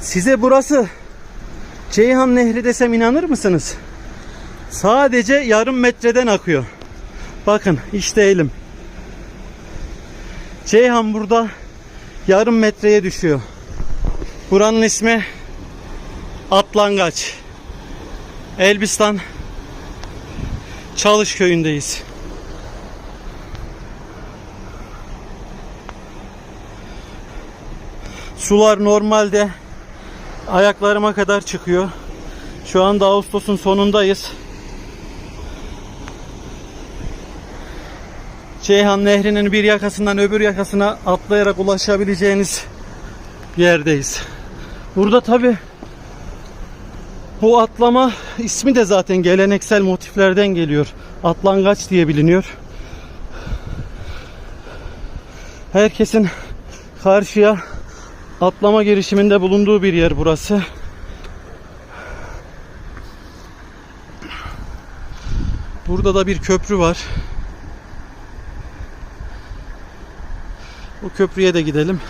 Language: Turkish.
Size burası Ceyhan Nehri desem inanır mısınız? Sadece yarım metreden akıyor. Bakın işte elim. Ceyhan burada yarım metreye düşüyor. Buranın ismi Atlangaç. Elbistan Çalış köyündeyiz. Sular normalde ayaklarıma kadar çıkıyor. Şu anda Ağustos'un sonundayız. Ceyhan Nehri'nin bir yakasından öbür yakasına atlayarak ulaşabileceğiniz yerdeyiz. Burada tabi bu atlama ismi de zaten geleneksel motiflerden geliyor. Atlangaç diye biliniyor. Herkesin karşıya atlama girişiminde bulunduğu bir yer burası. Burada da bir köprü var. O köprüye de gidelim.